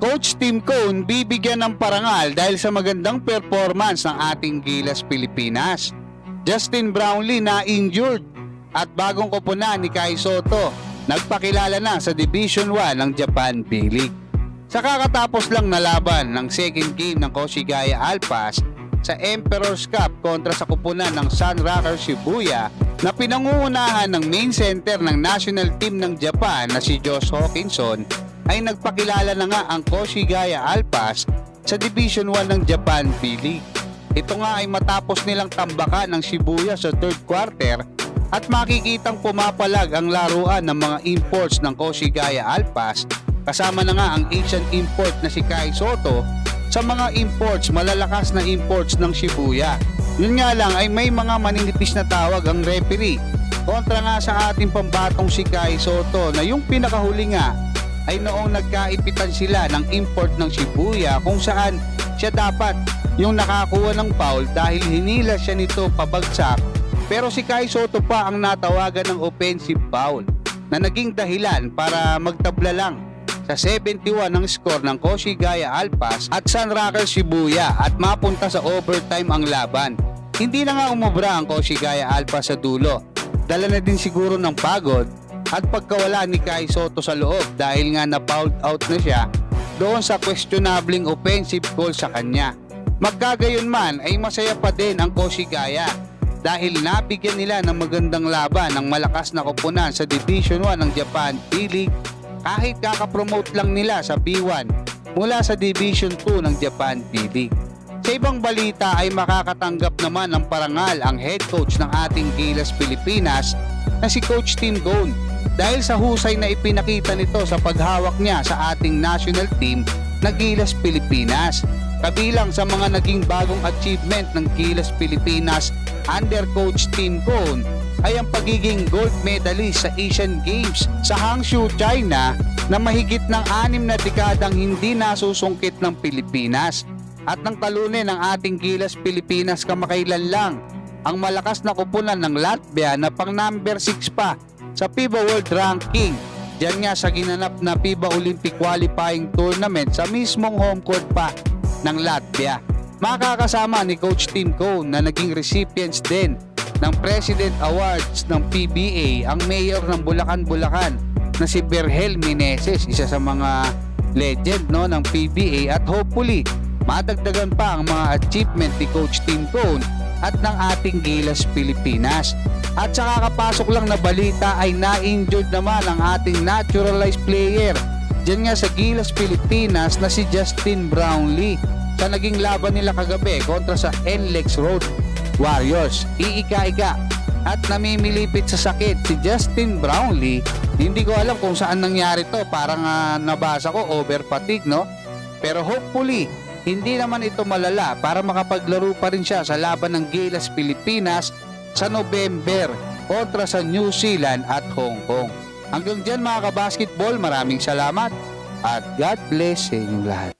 Coach Tim Cone bibigyan ng parangal dahil sa magandang performance ng ating Gilas Pilipinas. Justin Brownlee na injured at bagong koponan ni Kai Soto nagpakilala na sa Division 1 ng Japan B-League. Sa kakatapos lang na laban ng second game ng Koshigaya Alpas sa Emperor's Cup kontra sa kupunan ng Sun Rockers Shibuya na pinangungunahan ng main center ng national team ng Japan na si Josh Hawkinson ay nagpakilala na nga ang Koshigaya Alpas sa Division 1 ng Japan B-League. Ito nga ay matapos nilang tambakan ng Shibuya sa third quarter at makikitang pumapalag ang laruan ng mga imports ng Koshigaya Alpas kasama na nga ang Asian import na si Kai Soto sa mga imports, malalakas na imports ng Shibuya. Yun nga lang ay may mga maninipis na tawag ang referee kontra nga sa ating pambatong si Kai Soto na yung pinakahuli nga ay noong nagkaipitan sila ng import ng Shibuya kung saan siya dapat yung nakakuha ng foul dahil hinila siya nito pabagsak pero si Kai Soto pa ang natawagan ng offensive foul na naging dahilan para magtabla lang sa 71 ng score ng Koshigaya Alpas at Sun Rockers Shibuya at mapunta sa overtime ang laban. Hindi na nga umubra ang Koshigaya Alpas sa dulo. Dala na din siguro ng pagod at pagkawala ni Kai Soto sa loob dahil nga na-fouled out na siya doon sa questionabling offensive goal sa kanya. Magkagayon man ay masaya pa din ang Koshigaya dahil nabigyan nila ng magandang laban ng malakas na koponan sa Division 1 ng Japan D-League kahit kakapromote lang nila sa B1 mula sa Division 2 ng Japan B-League. Sa ibang balita ay makakatanggap naman ng parangal ang head coach ng ating Gilas Pilipinas na si Coach Tim Gone dahil sa husay na ipinakita nito sa paghawak niya sa ating national team na Gilas Pilipinas. Kabilang sa mga naging bagong achievement ng Gilas Pilipinas under Coach Tim Cone ay ang pagiging gold medalist sa Asian Games sa Hangzhou, China na mahigit ng anim na dekadang hindi nasusungkit ng Pilipinas at nang talunin ng ating Gilas Pilipinas kamakailan lang ang malakas na kupunan ng Latvia na pang number 6 pa sa FIBA World Ranking. Diyan nga sa ginanap na FIBA Olympic Qualifying Tournament sa mismong home court pa ng Latvia. Makakasama ni Coach Tim Cone na naging recipients din ng President Awards ng PBA ang mayor ng Bulacan, Bulacan na si Berhel Meneses, isa sa mga legend no ng PBA at hopefully madagdagan pa ang mga achievement ni Coach Tim Cone at ng ating Gilas Pilipinas. At sa kakapasok lang na balita ay na-injured naman ang ating naturalized player Diyan nga sa Gilas Pilipinas na si Justin Brownlee sa naging laban nila kagabi kontra sa NLEX Road Warriors. Iika-ika at namimilipit sa sakit si Justin Brownlee. Hindi ko alam kung saan nangyari to. Parang ah, nabasa ko over fatigue no. Pero hopefully hindi naman ito malala para makapaglaro pa rin siya sa laban ng Gilas Pilipinas sa November kontra sa New Zealand at Hong Kong. Hanggang dyan mga kabasketball, maraming salamat at God bless sa inyong lahat.